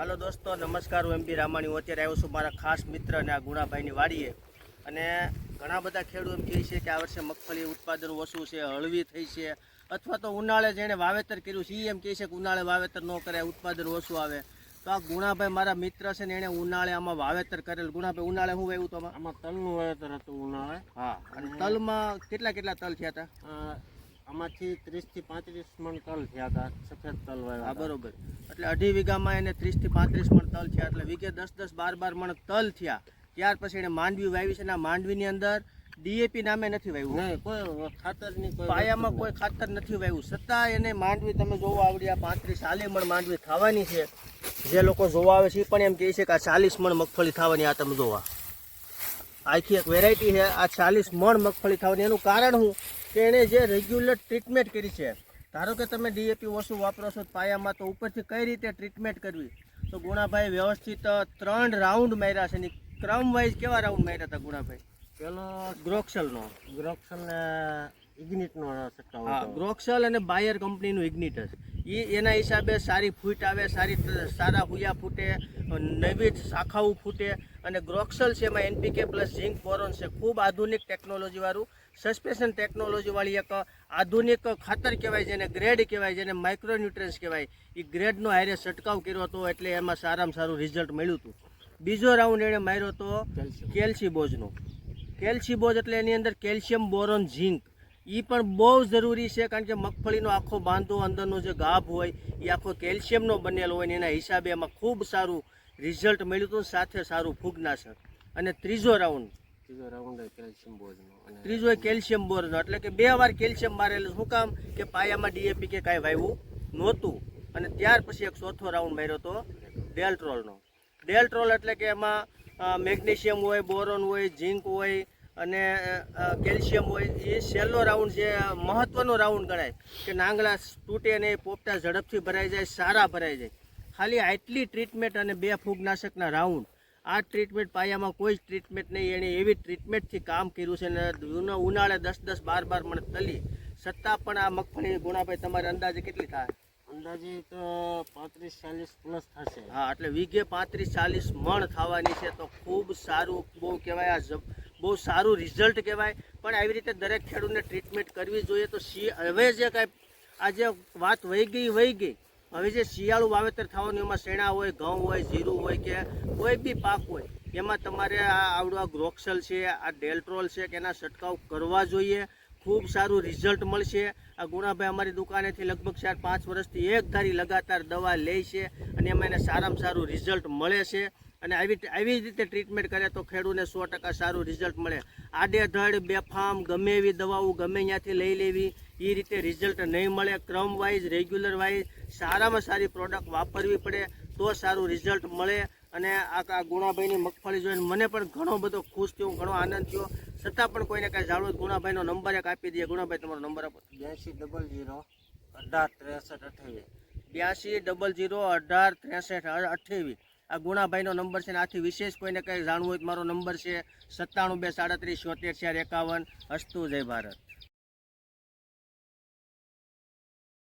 હાલો દોસ્તો નમસ્કાર હું એમપી રામાણી. હું અત્યારે આવ્યો છું મારા ખાસ મિત્ર અને આ ગુણાભાઈની વાડીએ. અને ઘણા બધા ખેડૂત એમ કહે છે કે આ વર્ષે મગફળી ઉત્પાદન ઓછું છે હળવી થઈ છે અથવા તો ઉનાળે જેણે વાવેતર કર્યું છે એ એમ કહે છે કે ઉનાળે વાવેતર ન કરે ઉત્પાદન ઓછું આવે. તો આ ગુણાભાઈ મારા મિત્ર છે ને એણે ઉનાળે આમાં વાવેતર કરેલ. ગુણાભાઈ ઉનાળે હું વાવ્યું તો આમાં તલનું વાવેતર હતું ઉનાળે. હા અને તલમાં કેટલા કેટલા તલ થયા હતા? આમાંથી ત્રીસથી પાંત્રીસ મણ તલ થયા હતા સફેદ તલ વાવ્યા બરોબર. એટલે અઢી વીઘામાં એને ત્રીસથી પાંત્રીસ મણ તલ થયા. એટલે વીઘે દસ દસ બાર બાર મણ તલ થયા. ત્યાર પછી એને માંડવી વાવી છે. અને આ માંડવીની અંદર ડીએપી નામે નથી વાવ્યું. કોઈ ખાતરની કોઈ પાયામાં કોઈ ખાતર નથી વાવ્યું. છતાં એને માંડવી તમે જોવા આવડી આ પાંત્રીસ ચાલીસ મણ માંડવી થવાની છે. જે લોકો જોવા આવે છે એ પણ એમ કહે છે કે આ ચાલીસ મણ મગફળી થવાની આ તમે જોવા. આખી એક વેરાયટી છે. આ ચાલીસ મણ મગફળી થવાની. એનું કારણ શું? એણે જે રેગ્યુલર ટ્રીટમેન્ટ કરી છે ધારો કે તમે ડીએપી ઓછું વાપરો છો પાયામાં તો ઉપરથી કઈ રીતે ટ્રીટમેન્ટ કરવી? તો ગુણાભાઈ વ્યવસ્થિત ત્રણ રાઉન્ડ માર્યા છે ને ક્રમ વાઇઝ કેવા રાઉન્ડ માર્યા હતા ગુણાભાઈ? પેલો ગ્રોક્સલનો. ગ્રોક્સલ ઇગ્નિટનો હા ગ્રોક્સલ અને બાયર કંપનીનું ઇગ્નિટર એ એના હિસાબે સારી ફૂટ આવે સારી સારા હુયા ફૂટે નવી શાખાઓ ફૂટે અને ગ્રોક્સલ છે એમાં એનપીકે પ્લસ ઝિંક બોરોન છે. ખૂબ આધુનિક ટેકનોલોજીવાળું સસ્પેન્શન ટેકનોલોજીવાળી એક આધુનિક ખાતર કહેવાય જેને ગ્રેડ કહેવાય જેને માઇક્રોન્યુટ્રન્સ કહેવાય. એ ગ્રેડનો હારે છંટકાવ કર્યો હતો એટલે એમાં સારામાં સારું રિઝલ્ટ મળ્યું હતું. બીજો રાઉન્ડ એણે માર્યો હતો કેલ્શિયમ. કેલ્સી બોજ એટલે એની અંદર કેલ્શિયમ બોરોન ઝિંક એ પણ બહુ જરૂરી છે કારણ કે મગફળીનો આખો બાંધો અંદરનો જે ગાભ હોય એ આખો કેલ્શિયમનો બનેલો હોય ને એના હિસાબે એમાં ખૂબ સારું રિઝલ્ટ મળ્યું હતું સાથે સારું ફૂગનાશક અને ત્રીજો રાઉન્ડ ત્રીજો રાઉન્ડ કેલ્શિયમ બોઝનો ત્રીજો કેલ્શિયમ બોરોન. એટલે કે બે વાર કેલ્શિયમ મારેલું. શું કામ? કે પાયામાં ડીએપી કે કાંઈ વાવ્યું નહોતું. અને ત્યાર પછી એક ચોથો રાઉન્ડ માર્યો હતો ડેલ્ટ્રોલનો. ડેલ્ટ્રોલ એટલે કે એમાં મેગ્નેશિયમ હોય બોરોન હોય ઝીંક હોય અને કેલ્શિયમ હોય એ છેલ્લો રાઉન્ડ જે મહત્વનો રાઉન્ડ ગણાય કે નાંગળા તૂટે ને પોપટા ઝડપથી ભરાઈ જાય સારા ભરાઈ જાય. ખાલી આટલી ટ્રીટમેન્ટ અને બે ફૂગનાશકના રાઉન્ડ આ ટ્રીટમેન્ટ પાયામાં કોઈ જ ટ્રીટમેન્ટ નહીં એણે એવી ટ્રીટમેન્ટથી કામ કર્યું છે ને ઉના- ઉનાળે દસ દસ બાર બાર મણ તલી. છતાં પણ આ મગફળી ગુણાભાઈ તમારે અંદાજે કેટલી થાય? અંદાજે તો પાંત્રીસ ચાલીસ પ્લસ થશે. હા એટલે વીઘે પાંત્રીસ ચાલીસ મણ થવાની છે તો ખૂબ સારું બહુ કહેવાય આ બહુ સારું રિઝલ્ટ કહેવાય. પણ આવી રીતે દરેક ખેડૂતને ટ્રીટમેન્ટ કરવી જોઈએ તો સી હવે જે કાંઈ આ જે વાત વહી ગઈ વહી ગઈ. હવે જે શિયાળું વાવેતર થવાનું, એમાં શેણા હોય, ઘઉં હોય, જીરું હોય કે કોઈ બી પાક હોય, એમાં તમારે આ આવડું આ ગ્રોક્સલ છે, આ ડેલ્ટ્રોલ છે, કે એના છંટકાવ કરવા જોઈએ. ખૂબ સારું રિઝલ્ટ મળશે. આ ગુણાભાઈ અમારી દુકાનેથી લગભગ ચાર, પાંચ વર્ષથી એક ધારી લગાતાર દવા લે છે અને એમાં એને સારામાં સારું રિઝલ્ટ મળે છે. અને આવી આવી રીતે ટ્રીટમેન્ટ કરે તો ખેડૂતને સો ટકા સારું રિઝલ્ટ મળે. આડેધડ બેફામ ગમે એવી દવાઓ ગમે ત્યાંથી લઈ લેવી એ રીતે રિઝલ્ટ નહીં મળે. ક્રમ વાઇઝ રેગ્યુલર વાઇઝ સારામાં સારી પ્રોડક્ટ વાપરવી પડે તો સારું રિઝલ્ટ મળે. અને આ આ ગુણાભાઈની મગફળી જોઈને મને પણ ઘણો બધો ખુશ થયો ઘણો આનંદ થયો. છતાં પણ કોઈને કાંઈ જાણવું ગુણાભાઈનો નંબર એક આપી દઈએ. ગુણાભાઈ તમારો નંબર આપો. બ્યાસી ડબલ જીરો અઢાર ત્રેસઠ અઠ્યાવીસ. બ્યાસી ડબલ જીરો અઢાર ત્રેસઠ અઠ્યાવીસ. આ ગુણાભાઈનો નંબર છે ને આથી વિશેષ કોઈને કંઈ જાણવું હોય તો મારો નંબર છે સત્તાણું બે સાડત્રીસ છોતેર ચાર એકાવન. હસ્તુ જય ભારત.